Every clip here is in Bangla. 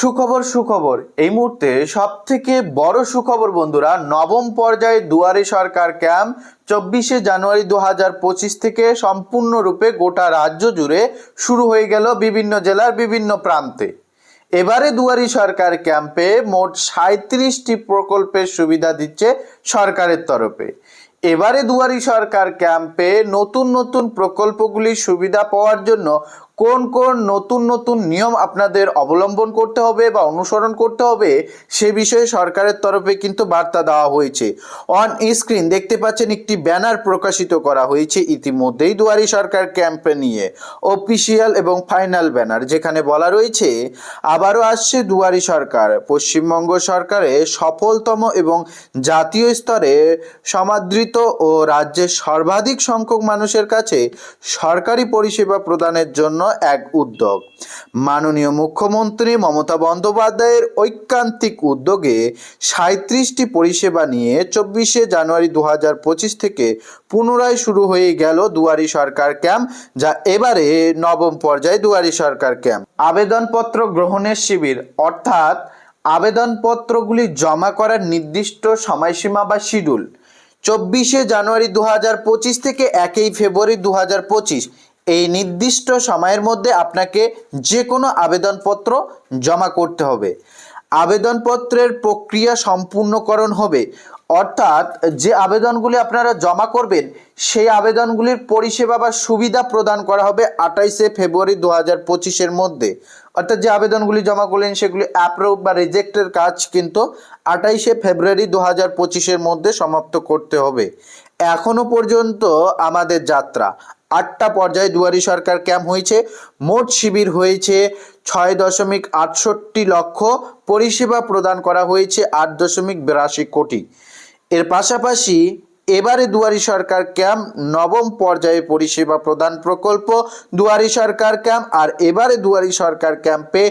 সুখবর সুখবর। এই মুহূর্তে সব থেকে বড় সুখবর বন্ধুরা, নবম পর্যায়ে দুয়ারে সরকার ক্যাম্প, চব্বিশে জানুয়ারি দু হাজার পঁচিশ থেকে সম্পূর্ণরূপে গোটা রাজ্য জুড়ে শুরু হয়ে গেল বিভিন্ন জেলার বিভিন্ন প্রান্তে। এবারে দুয়ারি সরকার ক্যাম্পে মোট সাঁত্রিশটি প্রকল্পের সুবিধা দিচ্ছে সরকারের তরফে। এবারে দুয়ারি সরকার ক্যাম্পে নতুন নতুন প্রকল্পগুলির সুবিধা পাওয়ার জন্য কোন কোন নতুন নতুন নিয়ম আপনাদের অবলম্বন করতে হবে বা অনুসরণ করতে হবে, সে বিষয়ে সরকারের তরফে কিন্তু বার্তা দেওয়া হয়েছে। অন স্ক্রিন দেখতে পাচ্ছেন একটি ব্যানার প্রকাশিত করা হয়েছে ইতিমধ্যেই দুয়ারি সরকার ক্যাম্পে নিয়ে। অফিসিয়াল এবং ফাইনাল ব্যানার যেখানে বলা রয়েছে, আবারও আসছে দুয়ারি সরকার। পশ্চিমবঙ্গ সরকারের সফলতম এবং জাতীয় স্তরে সমাদৃত ও রাজ্যের সর্বাধিক সংখ্যক মানুষের কাছে সরকারি পরিষেবা প্রদানের জন্য এক উদ্যোগ। মাননীয় মুখ্যমন্ত্রী মমতা বন্দ্যোপাধ্যায়ের ঐকান্তিক উদ্যোগে সাঁত্রিশটি পরিষেবা নিয়ে চব্বিশে জানুয়ারি দু থেকে পুনরায় শুরু হয়ে গেল দুয়ারি সরকার ক্যাম্প, যা এবারে নবম পর্যায়ে দুয়ারি সরকার ক্যাম্প। আবেদনপত্র গ্রহণের শিবির, অর্থাৎ আবেদনপত্রগুলি জমা করার নির্দিষ্ট সময়সীমা বা শিডিউল। চব্বিশে জানুয়ারি দু থেকে একই ফেব্রুয়ারি দু এই নির্দিষ্ট সময়ের মধ্যে আপনাকে যে কোনো আবেদনপত্র জমা করতে হবে। আবেদনপত্রের প্রক্রিয়া সম্পূর্ণকরণ হবে। অর্থাৎ যে আবেদনগুলি আপনারা জমা করবেন, সেই আবেদনগুলির পরিষেবা বা সুবিধা প্রদান করা হবে আঠাইশে ফেব্রুয়ারি দু হাজার পঁচিশের মধ্যে। অর্থাৎ যে আবেদনগুলি জমা করলেন, সেগুলি অ্যাপ্রুভ বা রিজেক্টের কাজ কিন্তু আঠাইশে ফেব্রুয়ারি দু হাজার পঁচিশের মধ্যে সমাপ্ত করতে হবে। এখনও পর্যন্ত আমাদের যাত্রা। আটটা পর্যায়ে দুয়ারি সরকার ক্যাম্প হয়েছে। মোট শিবির হয়েছে ছয় দশমিক আটষট্টি লক্ষ। পরিষেবা প্রদান করা হয়েছে আট দশমিক বিরাশি কোটি। এর পাশাপাশি এবারে দুয়ারি সরকার ক্যাম্প নবম পর্যায়ে পরিষেবা প্রদান প্রকল্প দুয়ারি সরকার ক্যাম্প আর এবারে দুয়ারি সরকার ক্যাম্পে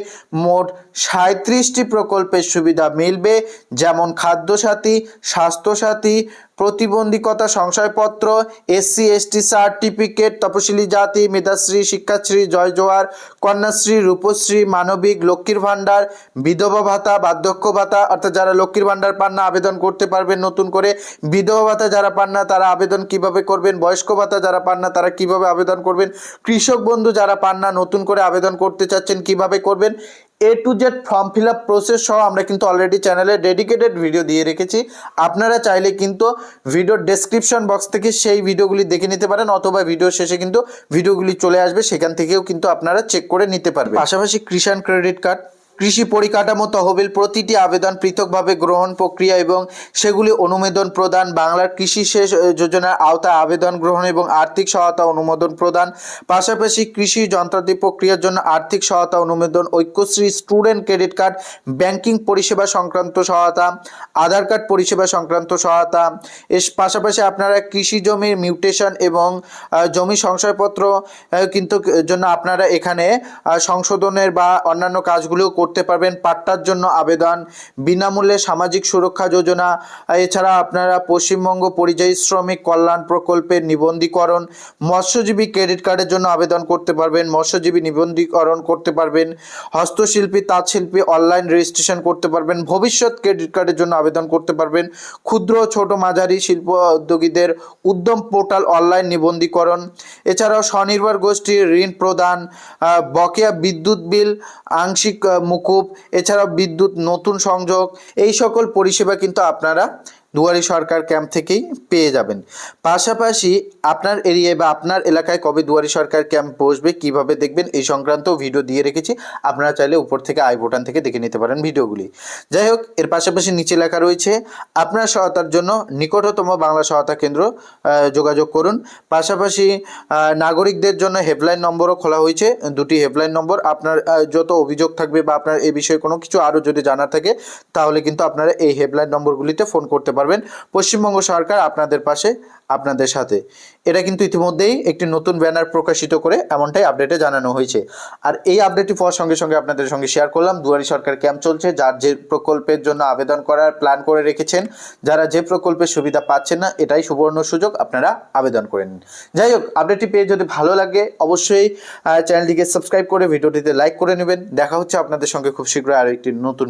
মোট সাঁত্রিশটি প্রকল্পের সুবিধা মিলবে। যেমন খাদ্যসাথী, স্বাস্থ্যসাথী প্রতিবন্ধীকতা সংশয়পত্র এসসি এসটি সার্টিফিকেট, তপশিলি জাতি, মেধাশ্রী, শিক্ষাশ্রী, জয় জোয়ার, কন্যাশ্রী, রূপশ্রী, মানবিক, লক্ষ্মীর ভাণ্ডার, বিধবা ভাতা, বার্ধক্য ভাতা, অর্থাৎ যারা লক্ষ্মীর ভাণ্ডার পান না, আবেদন করতে পারবেন নতুন করে। বিধবা ভাতা যারা পান না, তারা আবেদন কীভাবে করবেন? বয়স্ক ভাতা যারা পান না, তারা কীভাবে আবেদন করবেন? কৃষক বন্ধু যারা পান না, নতুন করে আবেদন করতে চাচ্ছেন, কীভাবে করবেন? A to Z form fill up process সহ আমরা কিন্তু অলরেডি চ্যানেলে ডেডিকেটেড ভিডিও দিয়ে রেখেছি। আপনারা চাইলে কিন্তু ভিডিওর ডেসক্রিপশন বক্স থেকে সেই ভিডিওগুলি দেখে নিতে পারেন, অথবা ভিডিও শেষে কিন্তু ভিডিওগুলি চলে আসবে, সেখান থেকেও কিন্তু আপনারা চেক করে নিতে পারবেন। পাশাপাশি কৃষাণ ক্রেডিট কার্ড কৃষি পরিকাঠামো তহবিল প্রতিটি আবেদন পৃথকভাবে গ্রহণ প্রক্রিয়া এবং সেগুলি অনুমোদন প্রদান, বাংলার কৃষি শেষ যোজনার আওতায় আবেদন গ্রহণ এবং আর্থিক সহায়তা অনুমোদন প্রদান, পাশাপাশি কৃষি যন্ত্রাদি প্রক্রিয়ার জন্য আর্থিক সহায়তা অনুমোদন, Aikyashree student credit card, banking পরিষেবা সংক্রান্ত সহায়তা, আধার কার্ড পরিষেবা সংক্রান্ত সহায়তা, এর পাশাপাশি আপনারা কৃষি জমির মিউটেশন এবং জমি সংশয়পত্র কিন্তু, জন্য আপনারা এখানে সংশোধনের বা অন্যান্য কাজগুলিও করতে পারবেন। পাট্টার জন্য আবেদন, বিনামূল্যে সামাজিক সুরক্ষা যোজনা, এছাড়া আপনারা পশ্চিমবঙ্গ পরিযায়ী শ্রমিক কল্যাণ প্রকল্পের নিবন্ধীকরণ, মৎস্যজীবী ক্রেডিট কার্ডের জন্য আবেদন করতে পারবেন, মৎস্যজীবী নিবন্ধীকরণ করতে পারবেন, হস্তশিল্পী, তাঁতশিল্পী অনলাইন রেজিস্ট্রেশন করতে পারবেন, ভবিষ্যৎ ক্রেডিট কার্ডের জন্য আবেদন করতে পারবেন, ক্ষুদ্র ছোট মাঝারি শিল্প উদ্যোগীদের উদ্যম পোর্টাল অনলাইন নিবন্ধীকরণ, এছাড়াও স্বনির্ভর গোষ্ঠীর ঋণ প্রদান বকেয়া বিদ্যুৎ বিল, আংশিক মুকুব এছাড়াও বিদ্যুৎ নতুন সংযোগ এই সকল পরিষেবা কিন্তু আপনারা দুয়ারি সরকার ক্যাম্প থেকেই পেয়ে যাবেন। পাশাপাশি আপনার এরিয়ায় বা আপনার এলাকায় কবে দুয়ারি সরকার ক্যাম্প বসবে, কীভাবে দেখবেন, এই সংক্রান্ত ভিডিও দিয়ে রেখেছি। আপনারা চাইলে উপর থেকে আই বোটান থেকে দেখে নিতে পারেন ভিডিওগুলি। যাই হোক, এর পাশাপাশি নিচে লেখা রয়েছে, আপনার সহায়তার জন্য নিকটতম বাংলা সহায়তা কেন্দ্র যোগাযোগ করুন। পাশাপাশি নাগরিকদের জন্য হেল্পলাইন নম্বরও খোলা হয়েছে। দুটি হেল্পলাইন নম্বর, আপনার যত অভিযোগ থাকবে বা আপনার এ বিষয়ে কোনো কিছু আরও যদি জানার থাকে, তাহলে কিন্তু আপনারা এই হেল্পলাইন নম্বরগুলিতে ফোন করতে পারবেন। পারবেন পশ্চিমবঙ্গ সরকার আপনাদের পাশে, আপনাদের সাথে। এটা কিন্তু ইতিমধ্যেই একটি নতুন ব্যানার প্রকাশিত করে এমনটাই আপডেটে জানানো হয়েছে। আর এই আপডেটটি পাওয়ার সঙ্গে সঙ্গে আপনাদের সঙ্গে শেয়ার করলাম। দুয়ারি সরকার ক্যাম্প চলছে, যার যে প্রকল্পের জন্য আবেদন করার প্ল্যান করে রেখেছেন, যারা যে প্রকল্পের সুবিধা পাচ্ছেন না, এটাই সুবর্ণ সুযোগ, আপনারা আবেদন করে নিন। যাই হোক আপডেটটি পেয়ে যদি ভালো লাগে, অবশ্যই চ্যানেলটিকে সাবস্ক্রাইব করে ভিডিওটিতে লাইক করে নেবেন। দেখা হচ্ছে আপনাদের সঙ্গে খুব শীঘ্রই আরও একটি নতুন